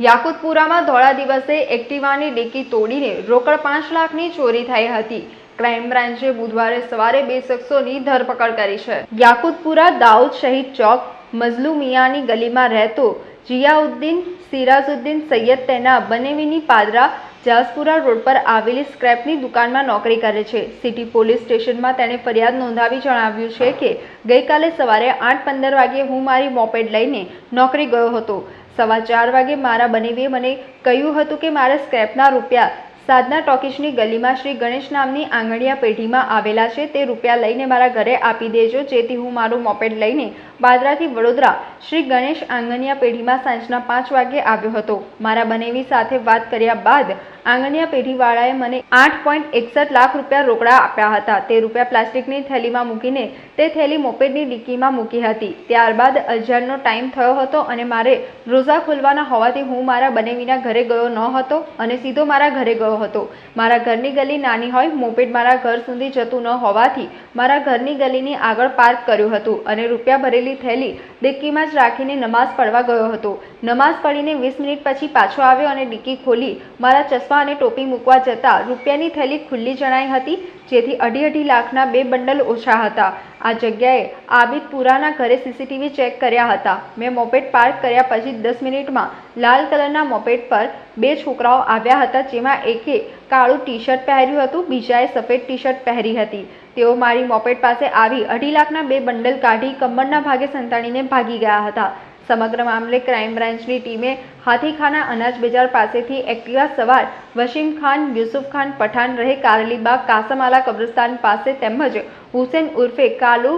યાકુતપુરામાં ધોળા દિવસે એક્ટિવાની ડેકી તોડીને રોકડ પાંચ લાખની ચોરી થઈ હતી. ક્રાઇમ બ્રાન્ચે બુધવારે સવારે બે શખ્સોની ધરપકડ કરી છે. યાકુતપુરા દાઉદ શહીદ ચોક મઝલુમિયાની ગલીમાં રહેતો જિયાઉદ્દીન સિરાજુદ્દીન સૈયદ તેના બનેવીની પાદરા જાસપુરા રોડ પર આવેલી સ્ક્રેપની દુકાનમાં નોકરી કરે છે. સિટી પોલીસ સ્ટેશનમાં તેણે ફરિયાદ નોંધાવી જણાવ્યું છે કે ગઈકાલે સવારે આઠ પંદર વાગ્યે હું મારી મોપેડ લઈને નોકરી ગયો હતો. સવા ચાર વાગે મારા બનેવીએ મને કહ્યું હતું કે મારા સ્ક્રેપના રૂપિયા સાધના ટોકીશની ગલીમાં શ્રી ગણેશ નામની આંગણિયા પેઢીમાં આવેલા છે. તે રૂપિયા લઈને મારા ઘરે આપી દેજો. જેથી હું મારું મોપેડ લઈને બાદરાથી વડોદરા શ્રી ગણેશ આંગણિયા પેઢીમાં સાંજના પાંચ વાગે આવ્યો હતો. મારા બનેવી સાથે વાત કર્યા બાદ આંગણિયા પેઢીવાળાએ મને આઠ પોઈન્ટ એકસઠ લાખ રૂપિયા રોકડા આપ્યા હતા. તે રૂપિયા પ્લાસ્ટિકની થેલીમાં મૂકીને તે થેલી મોપેડની ડિક્કીમાં મૂકી હતી. ત્યારબાદ અજાણનો ટાઈમ થયો હતો અને મારે રોઝા ખોલવાના હોવાથી હું મારા બનેવીના ઘરે ગયો ન હતો અને સીધો મારા ઘરે ગયો હતો. મારા ઘરની ગલી નાની હોય, મોપેડ મારા ઘર સુધી જતું ન હોવાથી મારા ઘરની ગલીની આગળ પાર્ક કર્યું હતું અને રૂપિયા ભરેલી થેલી ડિક્કીમાં જ રાખીને નમાઝ પડવા ગયો હતો. નમાઝ પડીને વીસ મિનિટ પછી પાછો આવ્યો અને ડિક્કી ખોલી મારા ચશ્મા અને ટોપી મૂકવા જતાં રૂપિયાની થેલી ખુલ્લી જણાઈ હતી, જેથી અઢી અઢી લાખના બે બંડલ ઓછા હતા. આ જગ્યાએ આબિદપુરાના ઘરે સીસીટીવી ચેક કર્યા હતા. મેં મોપેડ પાર્ક કર્યા પછી દસ મિનિટમાં લાલ કલરના મોપેડ પર બે છોકરાઓ આવ્યા હતા, જેમાં એકે કાળું ટી શર્ટ પહેર્યું હતું, બીજાએ સફેદ ટી શર્ટ પહેરી હતી. તેઓ મારી મોપેડ પાસે આવી અઢી લાખના બે બંડલ કાઢી કમરના ભાગે સંતાડીને ભાગી ગયા હતા. સમગ્ર મામલે ક્રાઇમ બ્રાન્ચની ટીમે હાથીખાના અનાજ બજાર પાસેથી એક્ટિવા સવાર વસીમ ખાન, યુસુફ ખાન, પઠાણ રહે કારલીબાગ, કાસમાલા કબ્રસ્તાન પાસે તેમજ હુસેન ઉર્ફે કાલુ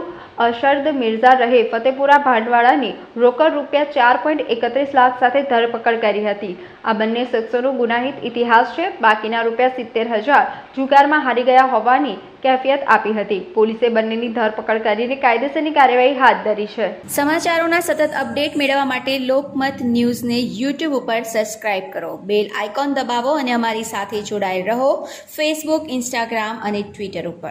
અશરદ મિર્ઝા રહે ફતેપુરા ભાંડવાળાની રોકડ રૂપિયા ચાર પોઈન્ટ એકત્રીસ લાખ સાથે ધરપકડ કરી હતી. આ બંને શખ્સોનો ગુનાહિત ઇતિહાસ છે. બાકીના રૂપિયા સિત્તેર હજાર જુગારમાં હારી ગયા હોવાની કેફિયત આપી હતી. પોલીસે બંનેની ધરપકડ કરીને કાયદેસરની કાર્યવાહી હાથ ધરી છે. સમાચારોના સતત અપડેટ મેળવવા માટે લોકમત ન્યૂઝને યુટ્યુબ ઉપર સબસ્ક્રાઇબ કરો. બેલ આઇકોન દબાવો અને અમારી સાથે જોડાયેલ રહો. ફેસબુક, ઇન્સ્ટાગ્રામ અને ટ્વિટર ઉપર.